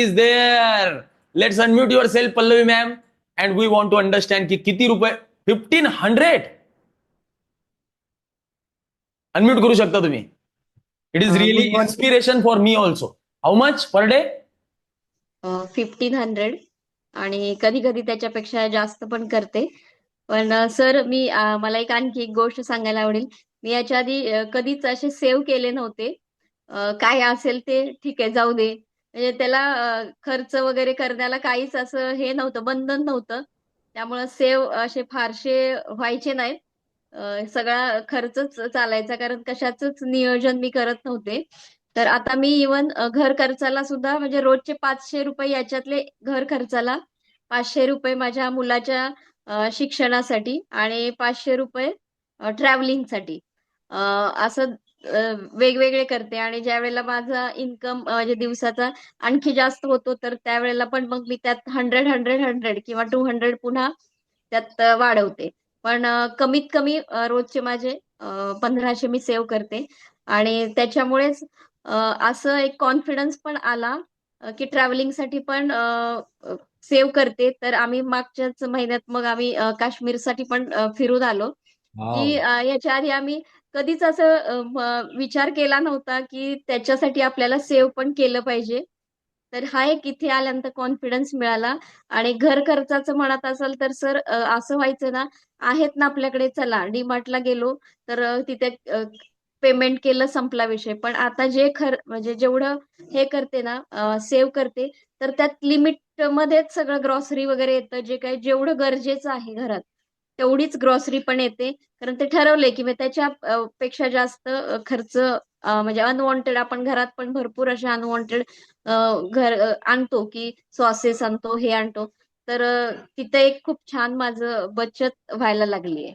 is there. Let's unmute yourself, Pallavi ma'am. And we want to understand की किती रुपये? Fifteen hundred unmute करू शकता तुम्ही? It is really. Inspiration for me also how much per day fifteen hundred आणि कधी कधी त्याच्यापेक्षा जास्त पण करते. पण सर मी मला एक आणखी एक गोष्ट सांगायला आवडेल. मी याच्या आधी कधीच असे सेव्ह केले नव्हते. काय असेल ते ठीक आहे जाऊ दे. म्हणजे त्याला खर्च वगैरे करण्याला काहीच असं हे नव्हतं बंधन नव्हतं. त्यामुळं सेव्ह असे फारसे व्हायचे नाहीत. सगळा खर्चच चालायचा कारण कशाच नियोजन मी करत नव्हते. तर आता मी इवन घर खर्चाला सुद्धा म्हणजे रोजचे पाचशे रुपये याच्यातले घर खर्चाला पाचशे रुपये माझ्या मुलाच्या शिक्षणासाठी आणि पाचशे रुपये ट्रॅव्हलिंगसाठी असं वेगवेगळे करते आणि ज्या वेळेला माझा इन्कम म्हणजे दिवसाचा आणखी जास्त होतो तर त्यावेळेला पण मग मी त्यात हंड्रेड हंड्रेड हंड्रेड किंवा टू हंड्रेड पुन्हा त्यात वाढवते. पण कमीत कमी रोजचे माझे पंधराशे मी सेव्ह करते. आणि त्याच्यामुळेच असं एक कॉन्फिडन्स पण आला की ट्रॅव्हलिंगसाठी पण सेव्ह करते. तर आम्ही मागच्याच महिन्यात मग आम्ही काश्मीरसाठी पण फिरून आलो. की याच्या आधी आम्ही कधीच असं विचार केला नव्हता की त्याच्यासाठी आपल्याला सेव्ह पण केलं पाहिजे. तर हा एक इथे आल्यानंतर कॉन्फिडन्स मिळाला. आणि घर खर्चाचं म्हणत असाल तर सर असं व्हायचं ना आहेत ना आपल्याकडे चला डीमार्टला गेलो तर तिथे पेमेंट केलं संपला विषय. पण आता जे खर म्हणजे जेवढं हे करते ना सेव्ह करते तर त्यात लिमिट मध्येच सगळं ग्रॉसरी वगैरे येतं जे काही जेवढं गरजेचं आहे घरात. तेवढीच ग्रॉसरी पण येते. कारण ते ठरवलंय की त्याच्या पेक्षा जास्त खर्च म्हणजे अनवॉन्टेड आपण घरात पण भरपूर अशा अनवॉन्टेड घर आणतो की सॉसेस आणतो हे आणतो. तर तिथे एक खूप छान माझं बचत व्हायला लागली आहे.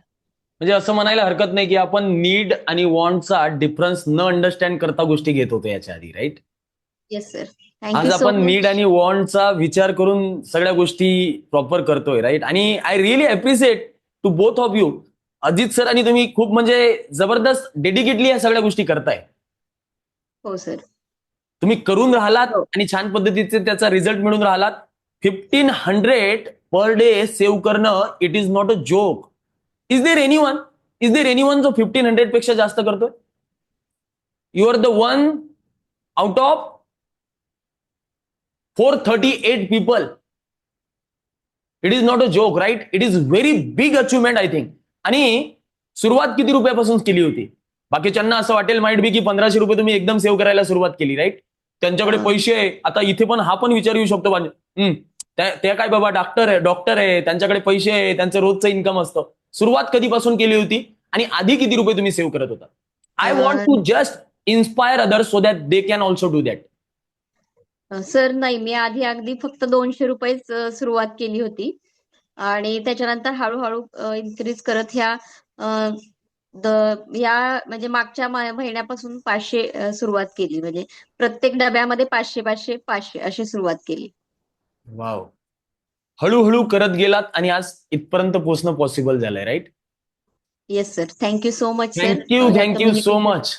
म्हणजे असं म्हणायला हरकत नाही की आपण नीड आणि वॉन्टचा डिफरन्स न अंडरस्टँड करता गोष्टी घेत होतो याच्या आधी राईट येस सर आज आपण नीड आणि वॉन्टचा विचार करून सगळ्या गोष्टी प्रॉपर करतोय राईट आणि I really appreciate to both of you Ajit sir आणि तुम्ही खूप म्हणजे जबरदस्त डेडिकेटली या सगळ्या गोष्टी करताय. हो सर. तुम्ही करून राहिलात हो. आणि छान पद्धतीचे त्याचा रिझल्ट मिळून राहिलात. Fifteen hundred per day save करणं it is not a joke is there anyone is there anyone जो फिफ्टीन हंड्रेडपेक्षा जास्त करतोय? You are the one out of four thirty eight people it is not a joke right it is very big achievement I think आणि सुरुवात किती रुपयापासून केली होती? बाकीच्यांना असं वाटेल माइट बी की पंधराशे रुपये तुम्ही एकदम सेव्ह करायला सुरुवात केली राईट त्यांच्याकडे. पैसे आहे. आता इथे पण हा पण विचार येऊ शकतो हम्म, त्या काय बाबा डॉक्टर आहे डॉक्टर आहे त्यांच्याकडे पैसे आहे त्यांचं रोजचं इन्कम असतं. सुरुवात कधीपासून केली होती? आणि आधी किती रुपये तुम्ही सेव्ह करत होता? I want to just inspire others so that they can also do that sir नाही मी आधी अगदी फक्त दोनशे रुपयेच सुरुवात केली होती. आणि त्याच्यानंतर हळूहळू इन्क्रीज करत ह्या ह्या म्हणजे मागच्या महिन्यापासून पाचशे सुरुवात केली. म्हणजे प्रत्येक डब्यामध्ये पाचशे पाचशे पाचशे अशी सुरुवात केली. वाव. हळूहळू करत गेलात आणि आज इथपर्यंत पोहोचणं पॉसिबल झालंय right yes sir thank you so much sir thank you thank you so much